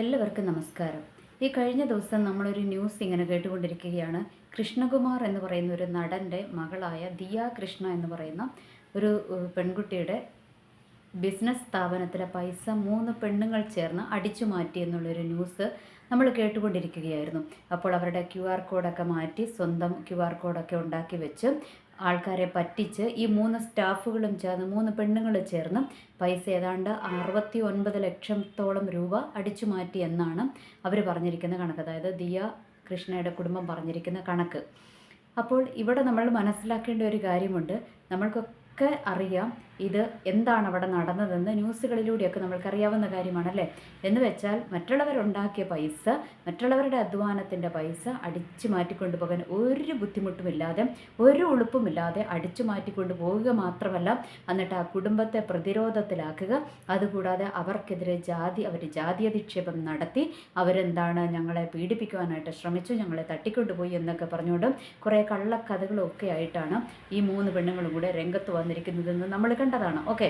എല്ലാവർക്കും നമസ്കാരം. ഈ കഴിഞ്ഞ ദിവസം നമ്മളൊരു ന്യൂസ് ഇങ്ങനെ കേട്ടുകൊണ്ടിരിക്കുകയാണ്. കൃഷ്ണകുമാർ എന്ന് പറയുന്ന ഒരു നടന്റെ മകളായ ദിയ കൃഷ്ണ എന്ന് പറയുന്ന ഒരു പെൺകുട്ടിയുടെ ബിസിനസ് സ്ഥാപനത്തിലെ പൈസ മൂന്ന് പെണ്ണുങ്ങൾ ചേർന്ന് അടിച്ചു മാറ്റി എന്നുള്ളൊരു ന്യൂസ് നമ്മൾ കേട്ടുകൊണ്ടിരിക്കുകയായിരുന്നു. അപ്പോൾ അവരുടെ ക്യു ആർ കോഡൊക്കെ മാറ്റി സ്വന്തം ക്യു ആർ കോഡൊക്കെ ഉണ്ടാക്കി വെച്ച് ആൾക്കാരെ പറ്റിച്ച് ഈ മൂന്ന് സ്റ്റാഫുകളും ചേർന്ന് മൂന്ന് പെണ്ണുങ്ങൾ ചേർന്ന് പൈസ ഏതാണ്ട് അറുപത്തി ഒൻപത് ലക്ഷത്തോളം രൂപ അടിച്ചു മാറ്റി എന്നാണ് അവർ പറഞ്ഞിരിക്കുന്ന കണക്ക്. അതായത് ദിയ കൃഷ്ണയുടെ കുടുംബം പറഞ്ഞിരിക്കുന്ന കണക്ക്. അപ്പോൾ ഇവിടെ നമ്മൾ മനസ്സിലാക്കേണ്ട ഒരു കാര്യമുണ്ട്. നമ്മൾക്കൊക്കെ അറിയാം ഇത് എന്താണ് അവിടെ നടന്നതെന്ന് ന്യൂസുകളിലൂടെയൊക്കെ നമ്മൾക്കറിയാവുന്ന കാര്യമാണല്ലേ? എന്ന് വെച്ചാൽ മറ്റുള്ളവരുണ്ടാക്കിയ പൈസ മറ്റുള്ളവരുടെ അധ്വാനത്തിന്റെ പൈസ അടിച്ചു മാറ്റിക്കൊണ്ടു പോകാൻ ഒരു ബുദ്ധിമുട്ടുമില്ലാതെ ഒരു ഉളുപ്പുമില്ലാതെ അടിച്ചു മാറ്റിക്കൊണ്ട് പോവുക മാത്രമല്ല എന്നിട്ട് ആ കുടുംബത്തെ പ്രതിരോധത്തിലാക്കുക. അതുകൂടാതെ അവർക്കെതിരെ ജാതി അവർ ജാതി അധിക്ഷേപം നടത്തി അവരെന്താണ് ഞങ്ങളെ പീഡിപ്പിക്കുവാനായിട്ട് ശ്രമിച്ചു ഞങ്ങളെ തട്ടിക്കൊണ്ടുപോയി എന്നൊക്കെ പറഞ്ഞുകൊണ്ട് കുറേ കള്ളക്കഥകളൊക്കെ ആയിട്ടാണ് ഈ മൂന്ന് പെണ്ണുങ്ങളും കൂടെ രംഗത്ത് വന്നിരിക്കുന്നതെന്ന് നമ്മൾ കണ്ടതാണ്. ഓക്കെ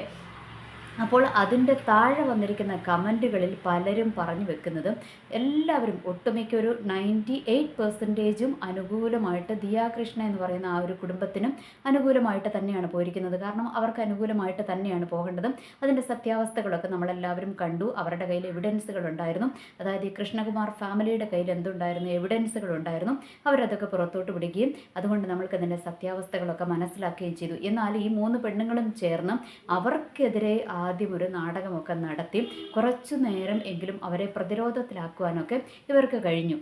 അപ്പോൾ അതിന്റെ താഴെ വന്നിരിക്കുന്ന കമന്റുകളിൽ പലരും പറഞ്ഞു വെക്കുന്നത് എല്ലാവരും ഒട്ടുമിക്ക ഒരു നയന്റി എയ്റ്റ് പെർസെന്റേജും അനുകൂലമായിട്ട് ദിയാകൃഷ്ണ എന്ന് പറയുന്ന ആ ഒരു കുടുംബത്തിനും അനുകൂലമായിട്ട് തന്നെയാണ് പോയിരിക്കുന്നത്. കാരണം അവർക്ക് അനുകൂലമായിട്ട് തന്നെയാണ് പോകേണ്ടത്. അതിന്റെ സത്യാവസ്ഥകളൊക്കെ നമ്മളെല്ലാവരും കണ്ടു. അവരുടെ കയ്യിൽ എവിഡൻസുകൾ ഉണ്ടായിരുന്നു. അതായത് ഈ കൃഷ്ണകുമാർ ഫാമിലിയുടെ കയ്യിൽ എന്തുണ്ടായിരുന്നു? എവിഡൻസുകൾ ഉണ്ടായിരുന്നു. അവരതൊക്കെ പുറത്തോട്ട് വിടുകയും അതുകൊണ്ട് നമ്മൾക്ക് അതിന്റെ സത്യാവസ്ഥകളൊക്കെ മനസ്സിലാക്കുകയും ചെയ്തു. എന്നാൽ ഈ മൂന്ന് പെണ്ണുങ്ങളും ചേർന്ന് അവർക്കെതിരെ ആദ്യം ഒരു നാടകമൊക്കെ നടത്തി കുറച്ചു നേരം എങ്കിലും അവരെ പ്രതിരോധത്തിലാക്കുവാനൊക്കെ ഇവർക്ക് കഴിഞ്ഞു.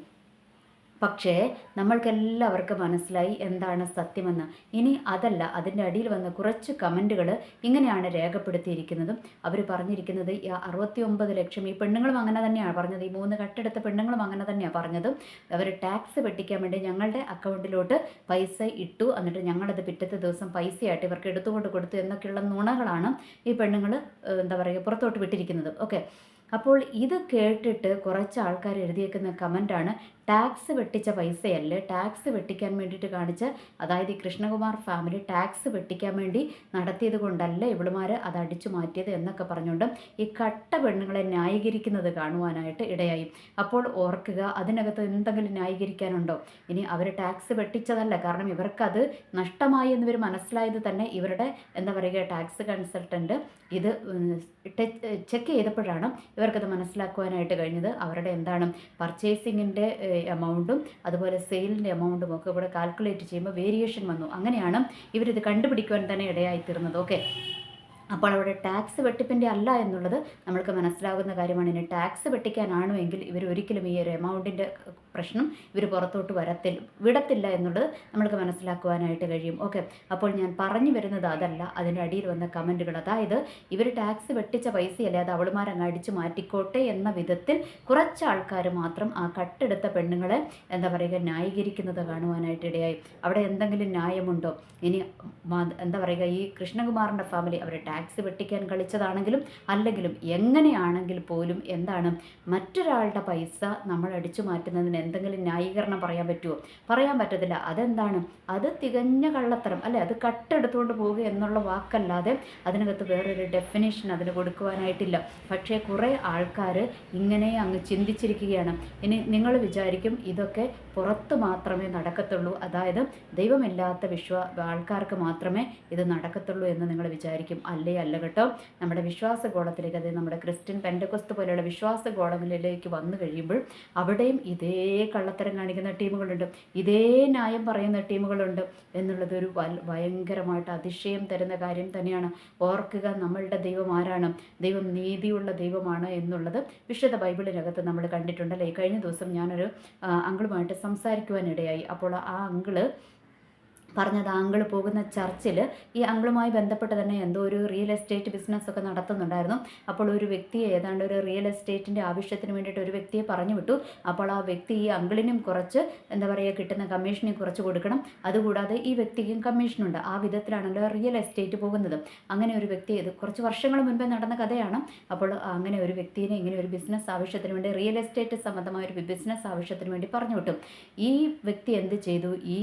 പക്ഷേ നമ്മൾക്കെല്ലാവർക്കും മനസ്സിലായി എന്താണ് സത്യമെന്ന്. ഇനി അതല്ല അതിന്റെ അടിയിൽ വന്ന കുറച്ച് കമന്റുകൾ ഇങ്ങനെയാണ് രേഖപ്പെടുത്തിയിരിക്കുന്നതും. അവർ പറഞ്ഞിരിക്കുന്നത് ഈ അറുപത്തി ഒമ്പത് ലക്ഷം ഈ പെണ്ണുങ്ങളും അങ്ങനെ തന്നെയാണ് പറഞ്ഞത്. ഈ മൂന്ന് കട്ടെടുത്ത പെണ്ണുങ്ങളും അങ്ങനെ തന്നെയാണ് പറഞ്ഞത്. അവർ ടാക്സ് വെട്ടിക്കാൻ വേണ്ടി ഞങ്ങളുടെ അക്കൗണ്ടിലോട്ട് പൈസ ഇട്ടു. എന്നിട്ട് ഞങ്ങളത് പിറ്റത്തെ ദിവസം പൈസയായിട്ട് ഇവർക്ക് എടുത്തുകൊണ്ട് കൊടുത്തു എന്നൊക്കെയുള്ള നുണകളാണ് ഈ പെണ്ണുങ്ങൾ എന്താ പറയുക പുറത്തോട്ട് വിട്ടിരിക്കുന്നത്. ഓക്കെ. അപ്പോൾ ഇത് കേട്ടിട്ട് കുറച്ച് ആൾക്കാർ എഴുതിയേക്കുന്ന കമന്റാണ് ടാക്സ് വെട്ടിച്ച പൈസയല്ലേ? ടാക്സ് വെട്ടിക്കാൻ വേണ്ടിയിട്ട് കാണിച്ച അതായത് ഈ കൃഷ്ണകുമാർ ഫാമിലി ടാക്സ് വെട്ടിക്കാൻ വേണ്ടി നടത്തിയത് കൊണ്ടല്ല ഇവളുമാർ അത് അടിച്ചു മാറ്റിയത് എന്നൊക്കെ പറഞ്ഞുകൊണ്ട് ഈ കട്ട പെണ്ണുങ്ങളെ ന്യായീകരിക്കുന്നത് കാണുവാനായിട്ട് ഇടയായി. അപ്പോൾ ഓർക്കുക അതിനകത്ത് എന്തെങ്കിലും ന്യായീകരിക്കാനുണ്ടോ? ഇനി അവർ ടാക്സ് വെട്ടിച്ചതല്ല കാരണം ഇവർക്കത് നഷ്ടമായി എന്നിവർ മനസ്സിലായത് തന്നെ ഇവരുടെ എന്താ പറയുക ടാക്സ് കൺസൾട്ടന്റ് ഇത് ചെക്ക് ചെയ്തപ്പോഴാണ് ഇവർക്കത് മനസ്സിലാക്കുവാനായിട്ട് കഴിഞ്ഞത്. അവരുടെ എന്താണ് പർച്ചേസിങ്ങിന്റെ എമൗണ്ടും അതുപോലെ സെയിലിന്റെ എമൗണ്ടും ഒക്കെ ഇവിടെ കാൽക്കുലേറ്റ് ചെയ്യുമ്പോൾ വേരിയേഷൻ വന്നു. അങ്ങനെയാണ് ഇവരിത് കണ്ടുപിടിക്കുവാൻ തന്നെ ഇടയായിത്തീർന്നത്. ഓക്കെ അപ്പോൾ അവിടെ ടാക്സ് വെട്ടിപ്പിന്റെ അല്ല എന്നുള്ളത് നമ്മൾക്ക് മനസ്സിലാകുന്ന കാര്യമാണ്. ഇനി ടാക്സ് വെട്ടിക്കാനാണോ എങ്കിൽ ഇവർ ഒരിക്കലും ഈ ഒരു എമൗണ്ടിന്റെ പ്രശ്നം ഇവർ പുറത്തോട്ട് വരത്തിൽ വിടത്തില്ല എന്നുള്ളത് നമ്മൾക്ക് മനസ്സിലാക്കുവാനായിട്ട് കഴിയും. ഓക്കെ അപ്പോൾ ഞാൻ പറഞ്ഞു വരുന്നത് അതല്ല. അതിന്റെ അടിയിൽ വന്ന കമന്റുകൾ. അതായത് ഇവർ ടാക്സ് വെട്ടിച്ച പൈസയല്ലേ അത് അവളുമാരങ്ങ് അടിച്ചു മാറ്റിക്കോട്ടെ എന്ന വിധത്തിൽ കുറച്ച് ആൾക്കാർ മാത്രം ആ കട്ടെടുത്ത പെണ്ണുങ്ങളെ എന്താ പറയുക ന്യായീകരിക്കുന്നത് കാണുവാനായിട്ട് ഇടയായി. അവിടെ എന്തെങ്കിലും ന്യായമുണ്ടോ? ഇനി എന്താ പറയുക ഈ കൃഷ്ണകുമാറിന്റെ ഫാമിലി അവർ ടാക്സ് വെട്ടിക്കാൻ കളിച്ചതാണെങ്കിലും അല്ലെങ്കിലും എങ്ങനെയാണെങ്കിൽ പോലും എന്താണ് മറ്റൊരാളുടെ പൈസ നമ്മൾ അടിച്ചു മാറ്റുന്നതിന് എന്തെങ്കിലും ന്യായീകരണം പറയാൻ പറ്റുമോ പറയാൻ പറ്റത്തില്ല. അതെന്താണ്? അത് തികഞ്ഞ കള്ളത്തരം. അല്ലെ? അത് കട്ടെടുത്തുകൊണ്ട് പോവുക എന്നുള്ള വാക്കല്ലാതെ അതിനകത്ത് വേറൊരു ഡെഫിനേഷൻ അതിന് കൊടുക്കുവാനായിട്ടില്ല. പക്ഷേ കുറേ ആൾക്കാർ ഇങ്ങനെ അങ്ങ് ചിന്തിച്ചിരിക്കുകയാണ്. ഇനി നിങ്ങൾ വിചാരിക്കും ഇതൊക്കെ പുറത്ത് മാത്രമേ നടക്കത്തുള്ളൂ. അതായത് ദൈവമില്ലാത്ത വിശ്വാ ആൾക്കാർക്ക് മാത്രമേ ഇത് നടക്കത്തുള്ളൂ എന്ന് നിങ്ങൾ വിചാരിക്കും. അല്ലേ? അല്ല കേട്ടോ. നമ്മുടെ വിശ്വാസ ഗോളത്തിലേക്ക് അതായത് നമ്മുടെ ക്രിസ്ത്യൻ പെൻഡക്കൊസ്ത് പോലെയുള്ള വിശ്വാസ ഗോളങ്ങളിലേക്ക് വന്നു കഴിയുമ്പോൾ അവിടെയും ഇതേ കള്ളത്തരം കാണിക്കുന്ന ടീമുകളുണ്ട്. ഇതേ ന്യായം പറയുന്ന ടീമുകളുണ്ട് എന്നുള്ളത് ഒരു ഭയങ്കരമായിട്ട് അതിശയം തരുന്ന കാര്യം തന്നെയാണ്. ഓർക്കുക നമ്മളുടെ ദൈവം ആരാണ്? ദൈവം നീതിയുള്ള ദൈവമാണ് എന്നുള്ളത് വിശുദ്ധ ബൈബിളിനകത്ത് നമ്മൾ കണ്ടിട്ടുണ്ട് കണ്ടിട്ടുണ്ടല്ലേ കഴിഞ്ഞ ദിവസം ഞാനൊരു അങ്കിളുമായിട്ട് സംസാരിക്കുവാനിടയായി. അപ്പോൾ ആ അങ്കിൾ പറഞ്ഞത് അങ്കിൾ പോകുന്ന ചർച്ചിൽ ഈ അങ്കിളുമായി ബന്ധപ്പെട്ട് തന്നെ എന്തോ ഒരു റിയൽ എസ്റ്റേറ്റ് ബിസിനസ് ഒക്കെ നടത്തുന്നുണ്ടായിരുന്നു. അപ്പോൾ ഒരു വ്യക്തിയെ ഏതാണ്ട് ഒരു റിയൽ എസ്റ്റേറ്റിന്റെ ആവശ്യത്തിന് വേണ്ടിയിട്ട് ഒരു വ്യക്തിയെ പറഞ്ഞു വിട്ടു. അപ്പോൾ ആ വ്യക്തി ഈ അങ്കിളിനും കുറച്ച് എന്താ പറയുക കിട്ടുന്ന കമ്മീഷനെ കുറച്ച് കൊടുക്കണം. അതുകൂടാതെ ഈ വ്യക്തിക്കും കമ്മീഷനുണ്ട് ആ വിധത്തിലാണല്ലോ റിയൽ എസ്റ്റേറ്റ് പോകുന്നത്. അങ്ങനെ ഒരു വ്യക്തി ഇത് കുറച്ച് വർഷങ്ങൾ മുൻപേ നടന്ന കഥയാണ്. അപ്പോൾ അങ്ങനെ ഒരു വ്യക്തിനെ ഇങ്ങനെ ഒരു ബിസിനസ് ആവശ്യത്തിന് വേണ്ടി റിയൽ എസ്റ്റേറ്റ് സംബന്ധമായ ഒരു ബിസിനസ് ആവശ്യത്തിന് വേണ്ടി പറഞ്ഞു വിട്ടു. ഈ വ്യക്തി എന്ത് ചെയ്തു? ഈ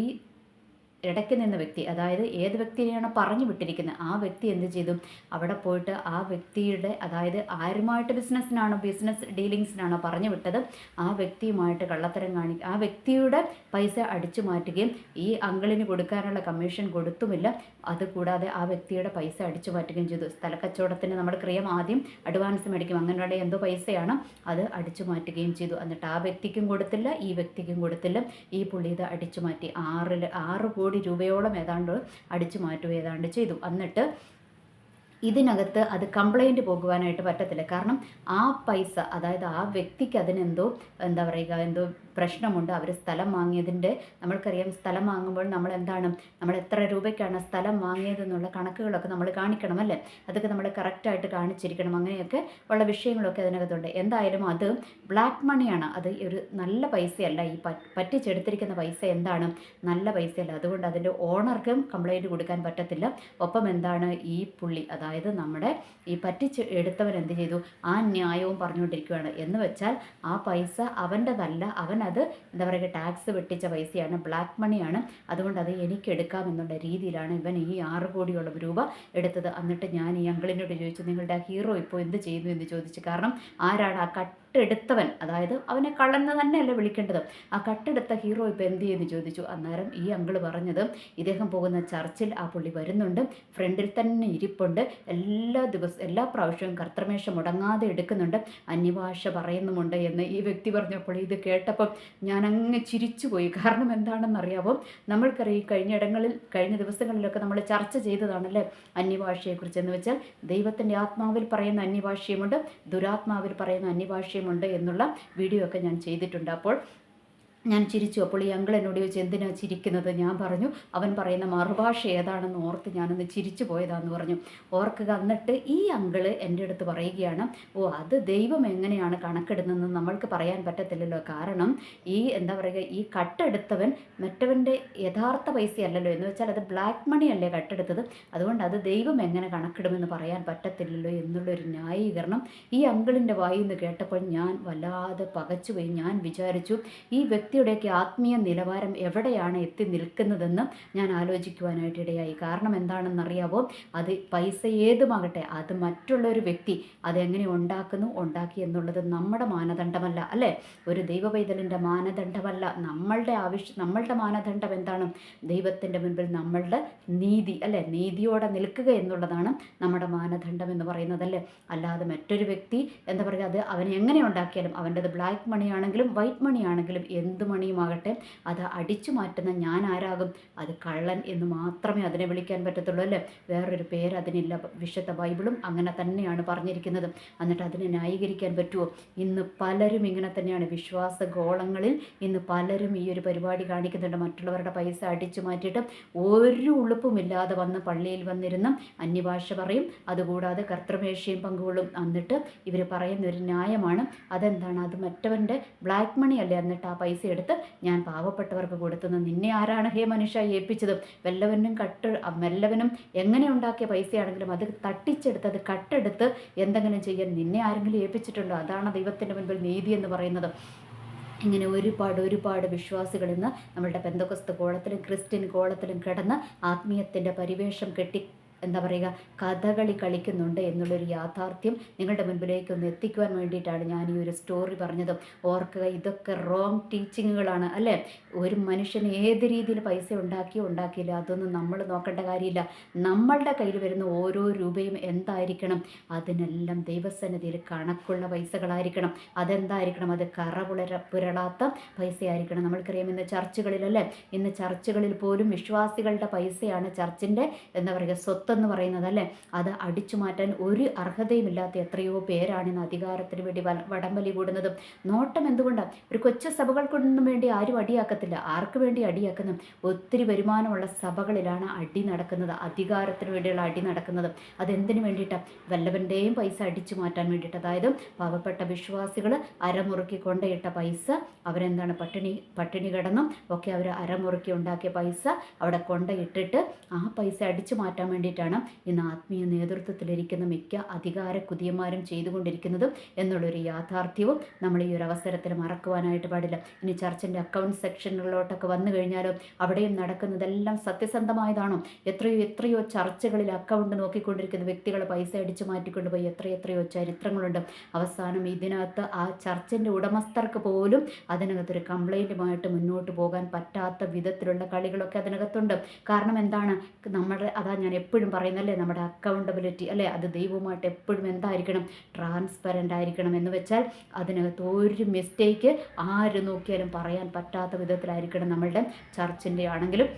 ഇടയ്ക്ക് നിന്ന വ്യക്തി അതായത് ഏത് വ്യക്തിയെയാണ് പറഞ്ഞു വിട്ടിരിക്കുന്നത് ആ വ്യക്തി എന്ത് ചെയ്തു? അവിടെ പോയിട്ട് ആ വ്യക്തിയുടെ അതായത് ആരുമായിട്ട് ബിസിനസ്സിനാണോ ബിസിനസ് ഡീലിങ്സിനാണോ പറഞ്ഞു വിട്ടത് ആ വ്യക്തിയുമായിട്ട് കള്ളത്തരം കാണി ആ വ്യക്തിയുടെ പൈസ അടിച്ചു മാറ്റുകയും ഈ അങ്കിളിന് കൊടുക്കാനുള്ള കമ്മീഷൻ കൊടുത്തുമില്ല. അതുകൂടാതെ ആ വ്യക്തിയുടെ പൈസ അടിച്ചു മാറ്റുകയും ചെയ്തു. സ്ഥലക്കച്ചവടത്തിന് നമ്മൾ ക്രിയം ആദ്യം അഡ്വാൻസ് മേടിക്കും. അങ്ങനെയുള്ള എന്തോ പൈസയാണ് അത് അടിച്ചു മാറ്റുകയും ചെയ്തു. എന്നിട്ട് ആ വ്യക്തിക്കും കൊടുത്തില്ല ഈ വ്യക്തിക്കും കൊടുത്തില്ല. ഈ പുള്ളി ഇത് അടിച്ചു മാറ്റി. ആറിൽ ആറ് കോടി രൂപയോളം ഏതാണ്ട് അടിച്ചു മാറ്റുക ഏതാണ്ട് ചെയ്തു. എന്നിട്ട് ഇതിനകത്ത് അത് കംപ്ലൈന്റ് പോകുവാനായിട്ട് പറ്റത്തില്ല. കാരണം ആ പൈസ അതായത് ആ വ്യക്തിക്ക് അതിനെന്തോ എന്താ പറയുക എന്തോ പ്രശ്നമുണ്ട്. അവർ സ്ഥലം വാങ്ങിയതിന്റെ നമ്മൾക്കറിയാം സ്ഥലം വാങ്ങുമ്പോൾ നമ്മൾ എന്താണ് നമ്മൾ എത്ര രൂപയ്ക്കാണ് സ്ഥലം വാങ്ങിയതെന്നുള്ള കണക്കുകളൊക്കെ നമ്മൾ കാണിക്കണം അല്ലേ? അതൊക്കെ നമ്മൾ കറക്റ്റായിട്ട് കാണിച്ചിരിക്കണം. അങ്ങനെയൊക്കെ ഉള്ള വിഷയങ്ങളൊക്കെ അതിനകത്തുണ്ട്. എന്തായാലും അത് ബ്ലാക്ക് മണിയാണ്. അത് ഒരു നല്ല പൈസയല്ല. ഈ പറ്റിച്ചെടുത്തിരിക്കുന്ന പൈസ എന്താണ്? നല്ല പൈസയല്ല. അതുകൊണ്ട് അതിന്റെ ഓണർക്കും കംപ്ലൈന്റ് കൊടുക്കാൻ പറ്റത്തില്ല. ഒപ്പം എന്താണ് ഈ പുള്ളി അതായത് നമ്മുടെ ഈ പറ്റിച്ച് എടുത്തവൻ എന്ത് ചെയ്തു? ആ ന്യായവും പറഞ്ഞുകൊണ്ടിരിക്കുകയാണ്. എന്ന് വെച്ചാൽ ആ പൈസ അവന്റെതല്ല അവൻ അത് എന്താ പറയുക ടാക്സ് വെട്ടിച്ച പൈസയാണ് ബ്ലാക്ക് മണിയാണ് അതുകൊണ്ട് അത് എനിക്ക് എടുക്കാമെന്നുള്ള രീതിയിലാണ് ഇവൻ ഈ ആറ് കോടിയോളം രൂപ എടുത്തത്. എന്നിട്ട് ഞാൻ ഈ അങ്കിളിനോട് ചോദിച്ചു നിങ്ങളുടെ ഹീറോ ഇപ്പോൾ എന്ത് ചെയ്യുന്നു? എന്ന് ചോദിച്ചു. കാരണം ആരാണ് ആ കട്ട് കട്ടെടുത്തവൻ അതായത് അവനെ കള്ളെന്ന് തന്നെയല്ല വിളിക്കേണ്ടത്. ആ കട്ടെടുത്ത ഹീറോ ഇപ്പോൾ എന്ത് ചെയ്യുന്നു ചോദിച്ചു. അന്നേരം ഈ അങ്കിൾ പറഞ്ഞത് ഇദ്ദേഹം പോകുന്ന ചർച്ചിൽ ആ പുള്ളി വരുന്നുണ്ട് ഫ്രണ്ടിൽ തന്നെ ഇരിപ്പുണ്ട് എല്ലാ ദിവസവും എല്ലാ പ്രാവശ്യവും കർത്തമേഷം മുടങ്ങാതെ എടുക്കുന്നുണ്ട് അന്യഭാഷ പറയുന്നുമുണ്ട് എന്ന് ഈ വ്യക്തി പറഞ്ഞപ്പോൾ ഇത് കേട്ടപ്പം ഞാൻ അങ്ങ് ചിരിച്ചുപോയി. കാരണം എന്താണെന്നറിയാവോ? നമ്മൾക്കറിയാം കഴിഞ്ഞ ഇടങ്ങളിൽ കഴിഞ്ഞ ദിവസങ്ങളിലൊക്കെ നമ്മൾ ചർച്ച ചെയ്തതാണല്ലേ അന്യഭാഷയെക്കുറിച്ച് എന്ന് വെച്ചാൽ ദൈവത്തിന്റെ ആത്മാവിൽ പറയുന്ന അന്യഭാഷയുമുണ്ട് ദുരാത്മാവിൽ പറയുന്ന അന്യഭാഷയും ഉണ്ട് എന്നുള്ള വീഡിയോ ഒക്കെ ഞാൻ ചെയ്തിട്ടുണ്ട്. അപ്പോൾ ഞാൻ ചിരിച്ചു. അപ്പോൾ ഈ അങ്കിൾ എന്നോട് ചോദിച്ചു എന്തിനാ ചിരിക്കുന്നത്? ഞാൻ പറഞ്ഞു അവൻ പറയുന്ന മറുഭാഷ ഏതാണെന്ന് ഓർത്ത് ഞാനൊന്ന് ചിരിച്ചു പോയതാന്ന് പറഞ്ഞു. ഓർക്കുക എന്നിട്ട് ഈ അങ്കിൾ എന്റെ അടുത്ത് പറയുകയാണ് ഓ അത് ദൈവം എങ്ങനെയാണ് കണക്കെടുന്നതെന്ന് നമ്മൾക്ക് പറയാൻ പറ്റത്തില്ലല്ലോ. കാരണം ഈ എന്താ പറയുക ഈ കട്ടെടുത്തവൻ മറ്റവന്റെ യഥാർത്ഥ പൈസയല്ലല്ലോ. എന്ന് വെച്ചാൽ അത് ബ്ലാക്ക് മണി അല്ലേ കട്ടെടുത്തത്. അതുകൊണ്ട് അത് ദൈവം എങ്ങനെ കണക്കിടുമെന്ന് പറയാൻ പറ്റത്തില്ലല്ലോ എന്നുള്ളൊരു ന്യായീകരണം ഈ അങ്കിളിന്റെ വായിൽ നിന്ന് കേട്ടപ്പോൾ ഞാൻ വല്ലാതെ പകച്ചുപോയി. ഞാൻ വിചാരിച്ചു ഈ വ്യക്തി വ്യക്തിയുടെയൊക്കെ ആത്മീയ നിലവാരം എവിടെയാണ് എത്തി നിൽക്കുന്നതെന്ന് ഞാൻ ആലോചിക്കുവാനായിട്ട് ഇടയായി. കാരണം എന്താണെന്നറിയാവോ? അത് പൈസ ഏതുമാകട്ടെ അത് മറ്റുള്ളൊരു വ്യക്തി അതെങ്ങനെ ഉണ്ടാക്കുന്നു ഉണ്ടാക്കി എന്നുള്ളത് നമ്മുടെ മാനദണ്ഡമല്ല അല്ലേ? ഒരു ദൈവവൈതലിന്റെ മാനദണ്ഡമല്ല. നമ്മളുടെ ആവശ്യം നമ്മളുടെ മാനദണ്ഡം എന്താണ്? ദൈവത്തിന്റെ മുൻപിൽ നമ്മളുടെ നീതി അല്ലേ? നീതിയോടെ നിൽക്കുക എന്നുള്ളതാണ് നമ്മുടെ മാനദണ്ഡം എന്ന് പറയുന്നത് അല്ലേ? അല്ലാതെ മറ്റൊരു വ്യക്തി എന്താ പറയുക അത് അവൻ എങ്ങനെ ഉണ്ടാക്കിയാലും അവന്റെത് ബ്ലാക്ക് മണിയാണെങ്കിലും വൈറ്റ് മണിയാണെങ്കിലും എന്ത് മണിയുമാകട്ടെ അത് അടിച്ചു മാറ്റുന്ന ഞാൻ ആരാകും അത് കള്ളൻ എന്ന് മാത്രമേ അതിനെ വിളിക്കാൻ പറ്റത്തുള്ളൂ അല്ലേ? വേറൊരു പേര് അതിനില്ല. വിശുദ്ധ ബൈബിളും അങ്ങനെ തന്നെയാണ് പറഞ്ഞിരിക്കുന്നത്. എന്നിട്ട് അതിനെ ന്യായീകരിക്കാൻ പറ്റുമോ ഇന്ന് പലരും ഇങ്ങനെ തന്നെയാണ്. വിശ്വാസ ഗോളങ്ങളിൽ ഇന്ന് പലരും ഈ ഒരു പരിപാടി കാണിക്കുന്നുണ്ട്. മറ്റുള്ളവരുടെ പൈസ അടിച്ചു മാറ്റിയിട്ട് ഒരു ഉളുപ്പുമില്ലാതെ വന്ന് പള്ളിയിൽ വന്നിരുന്ന് അന്യഭാഷ പറയും. അതുകൂടാതെ കർത്തൃമേഷയും പങ്കുകൊള്ളും. എന്നിട്ട് ഇവർ പറയുന്ന ഒരു ന്യായമാണ്. അതെന്താണ്? അത് മറ്റവന്റെ ബ്ലാക്ക് മണി അല്ലേ? എന്നിട്ട് ആ പൈസ എടുത്ത് ഞാൻ പാവപ്പെട്ടവർക്ക് കൊടുത്തത് നിന്നെ ആരാണ് ഹേ മനുഷ്യ ഏൽപ്പിച്ചത്? വല്ലവനും കട്ട് വല്ലവനും എങ്ങനെ ഉണ്ടാക്കിയ പൈസയാണെങ്കിലും അത് തട്ടിച്ചെടുത്ത് അത് കട്ടെടുത്ത് എന്തെങ്കിലും ചെയ്യാൻ നിന്നെ ആരെങ്കിലും ഏൽപ്പിച്ചിട്ടുണ്ടോ? അതാണ് ദൈവത്തിന്റെ മുൻപിൽ നീതി എന്ന് പറയുന്നത്. ഇങ്ങനെ ഒരുപാട് ഒരുപാട് വിശ്വാസികൾ ഇന്ന് നമ്മളുടെ പെന്തക്കൊസ്ത് കോളത്തിലും ക്രിസ്ത്യൻ കോളത്തിലും കിടന്ന് ആത്മീയത്തിന്റെ പരിവേഷം കെട്ടി എന്താ പറയുക കഥകളി കളിക്കുന്നുണ്ട് എന്നുള്ളൊരു യാഥാർത്ഥ്യം നിങ്ങളുടെ മുൻപിലേക്ക് ഒന്ന് എത്തിക്കുവാൻ വേണ്ടിയിട്ടാണ് ഞാൻ ഈ ഒരു സ്റ്റോറി പറഞ്ഞത്. ഓർക്കുക ഇതൊക്കെ റോങ് ടീച്ചിങ്ങുകളാണ് അല്ലേ? ഒരു മനുഷ്യൻ ഏത് രീതിയിൽ പൈസ ഉണ്ടാക്കിയോ ഉണ്ടാക്കിയില്ല അതൊന്നും നമ്മൾ നോക്കേണ്ട കാര്യമില്ല. നമ്മളുടെ കയ്യിൽ വരുന്ന ഓരോ രൂപയും എന്തായിരിക്കണം? അതിനെല്ലാം ദൈവസന്നിധിയിൽ കണക്കുള്ള പൈസകളായിരിക്കണം. അതെന്തായിരിക്കണം? അത് കറ പുലര പുരളാത്ത പൈസയായിരിക്കണം. നമ്മൾക്കറിയാം ഇന്ന് ചർച്ചുകളിലല്ലേ ഇന്ന് ചർച്ചുകളിൽ പോലും വിശ്വാസികളുടെ പൈസയാണ് ചർച്ചിന്റെ എന്താ പറയുക സ്വത്ത് സ്വത്തെന്ന് പറയുന്നത് അല്ലേ അത് അടിച്ചു മാറ്റാൻ ഒരു അർഹതയുമില്ലാത്ത എത്രയോ പേരാണ് ഇന്ന് അധികാരത്തിന് വേണ്ടി വടംവലി കൂടുന്നതും. നോട്ടം എന്തുകൊണ്ടാണ് ഒരു കൊച്ചു സഭകൾക്കൊന്നും വേണ്ടി ആരും അടിയാക്കത്തില്ല. ആർക്ക് വേണ്ടി അടിയാക്കുന്നു? ഒത്തിരി വരുമാനമുള്ള സഭകളിലാണ് അടി നടക്കുന്നത്. അധികാരത്തിന് വേണ്ടിയുള്ള അടി നടക്കുന്നത്. അതെന്തിനു വേണ്ടിയിട്ടാണ് വല്ലവന്റെയും പൈസ അടിച്ചു മാറ്റാൻ വേണ്ടിയിട്ട്. അതായത് പാവപ്പെട്ട വിശ്വാസികൾ അരമുറുക്കി കൊണ്ടയിട്ട പൈസ അവരെന്താണ്? പട്ടിണി പട്ടിണി കിടന്നും ഒക്കെ അവർ അരമുറുക്കി ഉണ്ടാക്കിയ പൈസ അവിടെ കൊണ്ടയിട്ടിട്ട് ആ പൈസ അടിച്ചു മാറ്റാൻ വേണ്ടിയിട്ട് വേണ്ടിയിട്ടാണ് ഇന്ന് ആത്മീയ നേതൃത്വത്തിലിരിക്കുന്ന മിക്ക അധികാര കുതിയന്മാരും ചെയ്തുകൊണ്ടിരിക്കുന്നതും എന്നുള്ളൊരു യാഥാർത്ഥ്യവും നമ്മൾ ഈ ഒരു അവസരത്തിൽ മറക്കുവാനായിട്ട് പാടില്ല. ഇനി ചർച്ചിന്റെ അക്കൗണ്ട് സെക്ഷനുകളിലോട്ടൊക്കെ വന്നു കഴിഞ്ഞാലും അവിടെയും നടക്കുന്നതെല്ലാം സത്യസന്ധമായതാണോ? എത്രയോ എത്രയോ ചർച്ചകളിൽ അക്കൗണ്ട് നോക്കിക്കൊണ്ടിരിക്കുന്ന വ്യക്തികൾ പൈസ അടിച്ചു മാറ്റിക്കൊണ്ട് പോയി എത്രയെത്രയോ ചരിത്രങ്ങളുണ്ട്. അവസാനം ഇതിനകത്ത് ആ ചർച്ചിന്റെ ഉടമസ്ഥർക്ക് പോലും അതിനകത്തൊരു കംപ്ലൈന്റുമായിട്ട് മുന്നോട്ട് പോകാൻ പറ്റാത്ത വിധത്തിലുള്ള കളികളൊക്കെ അതിനകത്തുണ്ട്. കാരണം എന്താണ്? നമ്മുടെ അതാ ഞാൻ എപ്പോഴും പറയുന്നല്ലേ നമ്മുടെ അക്കൗണ്ടബിലിറ്റി അല്ലേ? അത് ദൈവവുമായിട്ട് എപ്പോഴും എന്തായിരിക്കണം? ട്രാൻസ്പെറന്റ് ആയിരിക്കണം എന്ന് വെച്ചാൽ അതിനകത്ത് ഒരു മിസ്റ്റേക്ക് ആര് നോക്കിയാലും പറയാൻ പറ്റാത്ത വിധത്തിലായിരിക്കണം നമ്മളുടെ ചർച്ചിന്റെ ആണെങ്കിലും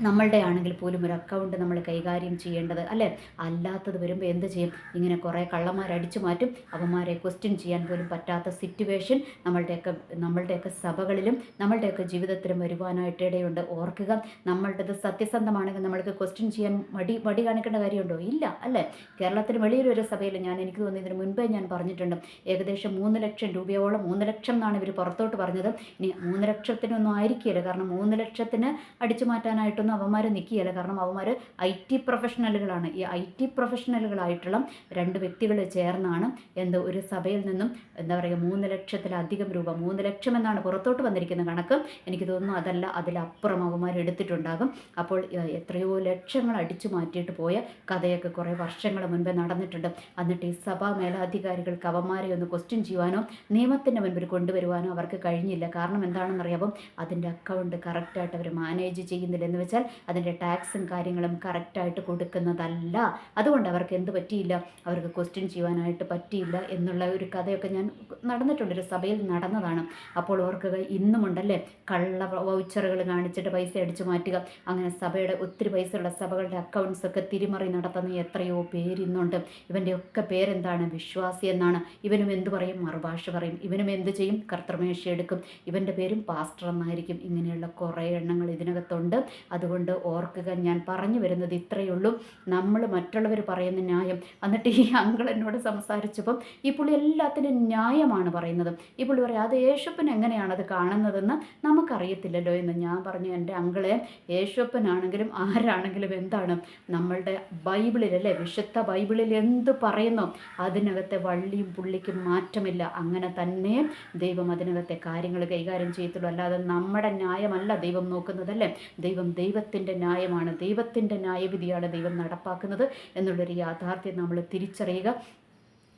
നമ്മളുടെ ആണെങ്കിൽ പോലും ഒരു അക്കൗണ്ട് നമ്മൾ കൈകാര്യം ചെയ്യേണ്ടത് അല്ലേ? അല്ലാത്തത് വരുമ്പോൾ എന്ത് ചെയ്യും? ഇങ്ങനെ കുറേ കള്ളന്മാർ അടിച്ചു മാറ്റും അവന്മാരെ ക്വസ്റ്റ്യൻ ചെയ്യാൻ പോലും പറ്റാത്ത സിറ്റുവേഷൻ നമ്മളുടെയൊക്കെ നമ്മളുടെയൊക്കെ സഭകളിലും നമ്മളുടെയൊക്കെ ജീവിതത്തിലും വരുവാനായിട്ട് ഇടയുണ്ട്. ഓർക്കുക നമ്മളുടേത് സത്യസന്ധമാണെങ്കിൽ നമ്മൾക്ക് ക്വസ്റ്റ്യൻ ചെയ്യാൻ മടി മടി കാണിക്കേണ്ട കാര്യമുണ്ടോ? ഇല്ല അല്ലേ? കേരളത്തിന് വെളിയിലൊരു സഭയിൽ ഞാൻ എനിക്ക് തോന്നിയതിന് മുൻപേ ഞാൻ പറഞ്ഞിട്ടുണ്ട്. ഏകദേശം മൂന്ന് ലക്ഷം രൂപയോളം മൂന്ന് ലക്ഷം എന്നാണ് ഇവർ പുറത്തോട്ട് പറഞ്ഞത്. ഇനി മൂന്ന് ലക്ഷത്തിനൊന്നും ആയിരിക്കില്ല. കാരണം മൂന്ന് ലക്ഷത്തിന് അടിച്ചു മാറ്റാനായിട്ട് ഒന്നും അവന്മാർ നിൽക്കുകയില്ല കാരണം അവന്മാർ ഐ ടി പ്രൊഫഷണലുകളാണ് ഈ ഐ ടി പ്രൊഫഷണലുകളായിട്ടുള്ള രണ്ട് വ്യക്തികൾ ചേർന്നാണ് എന്ത് ഒരു സഭയിൽ നിന്നും എന്താ പറയുക മൂന്ന് ലക്ഷത്തിലധികം രൂപ മൂന്ന് ലക്ഷം എന്നാണ് പുറത്തോട്ട് വന്നിരിക്കുന്ന കണക്ക്. എനിക്ക് തോന്നുന്നു അതല്ല അതിലപ്പുറം അവന്മാർ എടുത്തിട്ടുണ്ടാകും. അപ്പോൾ എത്രയോ ലക്ഷങ്ങൾ അടിച്ചു മാറ്റിയിട്ട് പോയ കഥയൊക്കെ കുറേ വർഷങ്ങൾ മുൻപേ നടന്നിട്ടുണ്ട്. എന്നിട്ട് ഈ സഭാ മേലാധികാരികൾക്ക് അവന്മാരെ ഒന്ന് ക്വസ്റ്റ്യൻ ചെയ്യുവാനോ നിയമത്തിന്റെ മുൻപിൽ കൊണ്ടുവരുവാനോ അവർക്ക് കഴിഞ്ഞില്ല. കാരണം എന്താണെന്നറിയാമോ അതിന്റെ അക്കൗണ്ട് കറക്റ്റായിട്ട് അവർ മാനേജ് ചെയ്യുന്നില്ല എന്ന് വെച്ചാൽ വെച്ചാൽ അതിന്റെ ടാക്സും കാര്യങ്ങളും കറക്റ്റായിട്ട് കൊടുക്കുന്നതല്ല. അതുകൊണ്ട് അവർക്ക് എന്ത് പറ്റിയില്ല? അവർക്ക് ക്വസ്റ്റ്യൻ ചെയ്യുവാനായിട്ട് പറ്റിയില്ല എന്നുള്ള ഒരു കഥയൊക്കെ ഞാൻ നടന്നിട്ടുണ്ട്. ഒരു സഭയിൽ നടന്നതാണ്. അപ്പോൾ ഓർക്കുക ഇന്നുമുണ്ടല്ലേ? കള്ള വൗച്ചറുകൾ കാണിച്ചിട്ട് പൈസ അടിച്ചു മാറ്റുക. അങ്ങനെ സഭയുടെ ഒത്തിരി പൈസയുള്ള സഭകളുടെ അക്കൗണ്ട്സൊക്കെ തിരിമറി നടത്തുന്ന എത്രയോ പേരിന്നുണ്ട് ഇവന്റെ ഒക്കെ പേരെന്താണ്? വിശ്വാസി എന്നാണ്. ഇവനും എന്ത് പറയും? മറുഭാഷ പറയും. ഇവനും എന്ത് ചെയ്യും? കർത്തമേഷ എടുക്കും. ഇവന്റെ പേരും പാസ്റ്റർ എന്നായിരിക്കും. ഇങ്ങനെയുള്ള കുറേ എണ്ണങ്ങൾ ഇതിനകത്തുണ്ട്. അതുകൊണ്ട് അതുകൊണ്ട് ഓർക്കുക ഞാൻ പറഞ്ഞു വരുന്നത് ഇത്രയേ ഉള്ളൂ. നമ്മൾ മറ്റുള്ളവർ പറയുന്ന ന്യായം. എന്നിട്ട് ഈ അങ്കിൾ എന്നോട് സംസാരിച്ചപ്പം ഈ പുള്ളി എല്ലാത്തിനും ന്യായമാണ് പറയുന്നത്. ഈ പുള്ളി പറയാം അത് യേശുപ്പൻ എങ്ങനെയാണ് അത് കാണുന്നതെന്ന് നമുക്കറിയത്തില്ലല്ലോ എന്ന്. ഞാൻ പറഞ്ഞു എന്റെ അങ്കിളെ യേശുപ്പനാണെങ്കിലും ആരാണെങ്കിലും എന്താണ്? നമ്മളുടെ ബൈബിളിലല്ലേ വിശുദ്ധ ബൈബിളിൽ എന്ത് പറയുന്നു അതിനകത്തെ വള്ളിയും പുള്ളിക്കും മാറ്റമില്ല. അങ്ങനെ തന്നെ ദൈവം അതിനകത്തെ കാര്യങ്ങൾ കൈകാര്യം ചെയ്യത്തുള്ളൂ. അല്ലാതെ നമ്മുടെ ന്യായമല്ല ദൈവം നോക്കുന്നതല്ലേ? ദൈവം ദൈവ ദൈവത്തിന്റെ ന്യായമാണ്. ദൈവത്തിന്റെ ന്യായവിധിയാണ് ദൈവം നടപ്പാക്കുന്നത്. എന്നുള്ളൊരു യാഥാർത്ഥ്യം നമ്മൾ തിരിച്ചറിയുക.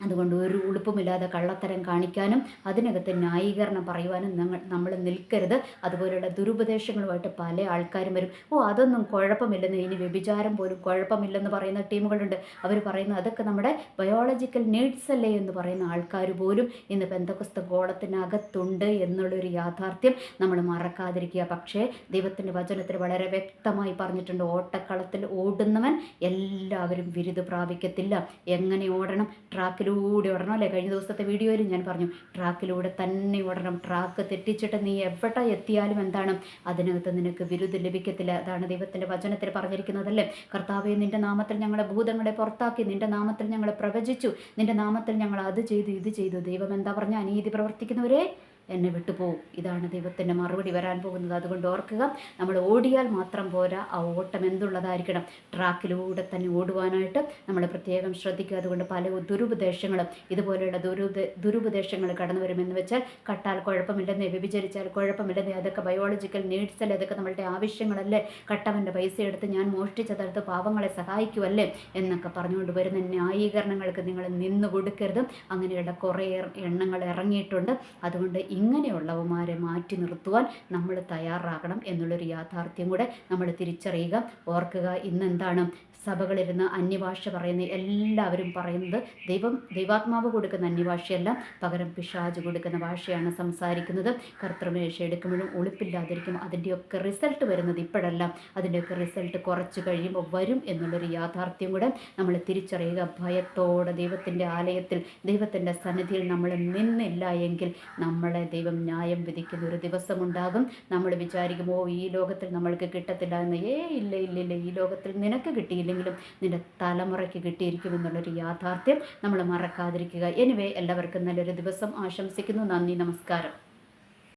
അതുകൊണ്ട് ഒരു ഉളുപ്പുമില്ലാതെ കള്ളത്തരം കാണിക്കാനും അതിനകത്ത് ന്യായീകരണം പറയുവാനും ഞങ്ങൾ നമ്മൾ നിൽക്കരുത്. അതുപോലെയുള്ള ദുരുപദേശങ്ങളുമായിട്ട് പല ആൾക്കാരും വരും. ഓ അതൊന്നും കുഴപ്പമില്ലെന്ന്. ഇനി വ്യഭിചാരം പോലും കുഴപ്പമില്ലെന്ന് പറയുന്ന ടീമുകളുണ്ട്. അവർ പറയുന്നത് അതൊക്കെ നമ്മുടെ ബയോളജിക്കൽ നീഡ്സ് അല്ലേ എന്ന് പറയുന്ന ആൾക്കാർ പോലും ഇന്ന് ബന്ധക്കുസ്ത ഗോളത്തിനകത്തുണ്ട് എന്നുള്ളൊരു യാഥാർത്ഥ്യം നമ്മൾ മറക്കാതിരിക്കുക. പക്ഷേ ദൈവത്തിന്റെ വചനത്തിൽ വളരെ വ്യക്തമായി പറഞ്ഞിട്ടുണ്ട്. ഓട്ടക്കളത്തിൽ ഓടുന്നവൻ എല്ലാവരും ബിരുദ പ്രാപിക്കത്തില്ല. എങ്ങനെ ഓടണം? ട്രാക്കിൽ ട്രാക്കിലൂടെ ഓടണം അല്ലേ? കഴിഞ്ഞ ദിവസത്തെ വീഡിയോയിൽ ഞാൻ പറഞ്ഞു ട്രാക്കിലൂടെ തന്നെ ഓടണം. ട്രാക്ക് തെറ്റിച്ചിട്ട് നീ എവിടെ എത്തിയാലും എന്താണ്? അതിനകത്ത് നിനക്ക് വിരുദ്ധ ലഭിക്കത്തില്ല. അതാണ് ദൈവത്തിന്റെ വചനത്തിൽ പറഞ്ഞിരിക്കുന്നതല്ലേ? കർത്താവെ നിന്റെ നാമത്തിൽ ഞങ്ങളെ ഭൂതങ്ങളെ പുറത്താക്കി നിന്റെ നാമത്തിൽ ഞങ്ങളെ പ്രവചിച്ചു നിന്റെ നാമത്തിൽ ഞങ്ങൾ അത് ചെയ്തു ഇത് ചെയ്തു. ദൈവം എന്താ പറഞ്ഞ? അനീതി പ്രവർത്തിക്കുന്നവരെ എന്നെ വിട്ടുപോകും ഇതാണ് ദൈവത്തിന്റെ മറുപടി വരാൻ പോകുന്നത്. അതുകൊണ്ട് ഓർക്കുക നമ്മൾ ഓടിയാൽ മാത്രം പോരാ. ആ ഓട്ടം എന്തുള്ളതായിരിക്കണം. ട്രാക്കിലൂടെ തന്നെ ഓടുവാനായിട്ട് നമ്മൾ പ്രത്യേകം ശ്രദ്ധിക്കുക. അതുകൊണ്ട് പല ദുരുപദേശങ്ങളും ഇതുപോലെയുള്ള ദുരുപ ദുരുപദേശങ്ങൾ കടന്നു വരുമെന്ന് വെച്ചാൽ കട്ടാൽ കുഴപ്പമില്ലെന്നേ വ്യഭിചരിച്ചാൽ കുഴപ്പമില്ലെന്നേ അതൊക്കെ ബയോളജിക്കൽ നീഡ്സല്ലേ അതൊക്കെ നമ്മളുടെ ആവശ്യങ്ങളല്ലേ. കട്ടവന്റെ പൈസ എടുത്ത് ഞാൻ മോഷ്ടിച്ചതെടുത്ത് പാവങ്ങളെ സഹായിക്കുമല്ലേ എന്നൊക്കെ പറഞ്ഞുകൊണ്ട് വരുന്ന ന്യായീകരണങ്ങൾക്ക് നിങ്ങൾ നിന്ന് കൊടുക്കരുത്. അങ്ങനെയുള്ള കുറേ എണ്ണങ്ങൾ ഇറങ്ങിയിട്ടുണ്ട്. അതുകൊണ്ട് ഇങ്ങനെയുള്ളവന്മാരെ മാറ്റി നിർത്തുവാൻ നമ്മൾ തയ്യാറാകണം എന്നുള്ളൊരു യാഥാർത്ഥ്യം കൂടെ നമ്മൾ തിരിച്ചറിയുക. ഓർക്കുക ഇന്നെന്താണ്? സഭകളിരുന്ന് അന്യഭാഷ പറയുന്ന എല്ലാവരും പറയുന്നത് ദൈവം ദൈവാത്മാവ് കൊടുക്കുന്ന അന്യഭാഷയല്ല പകരം പിശാജ് കൊടുക്കുന്ന ഭാഷയാണ് സംസാരിക്കുന്നത്. കർത്തൃമേഷ എടുക്കുമ്പോഴും ഒളിപ്പില്ലാതിരിക്കും. അതിന്റെയൊക്കെ റിസൾട്ട് വരുന്നത് ഇപ്പോഴല്ല. അതിന്റെയൊക്കെ റിസൾട്ട് കുറച്ച് കഴിയുമ്പോൾ വരും എന്നുള്ളൊരു യാഥാർത്ഥ്യം കൂടെ നമ്മൾ തിരിച്ചറിയുക. ഭയത്തോടെ ദൈവത്തിന്റെ ആലയത്തിൽ ദൈവത്തിന്റെ സന്നിധിയിൽ നമ്മൾ നിന്നില്ല എങ്കിൽ നമ്മളെ ദൈവം ന്യായം വിധിക്കുന്ന ഒരു ദിവസമുണ്ടാകും. നമ്മൾ വിചാരിക്കും ഓ ഈ ലോകത്തിൽ നമ്മൾക്ക് കിട്ടത്തില്ല എന്ന്. ഏ ഇല്ല ഇല്ല ഇല്ല. ഈ ലോകത്തിൽ നിനക്ക് കിട്ടിയില്ലെങ്കിലും നിന്റെ തലമുറയ്ക്ക് കിട്ടിയിരിക്കുമെന്നുള്ളൊരു യാഥാർത്ഥ്യം നമ്മൾ മറക്കാതിരിക്കുക. എനിവേ എല്ലാവർക്കും നല്ലൊരു ദിവസം ആശംസിക്കുന്നു. നന്ദി നമസ്കാരം.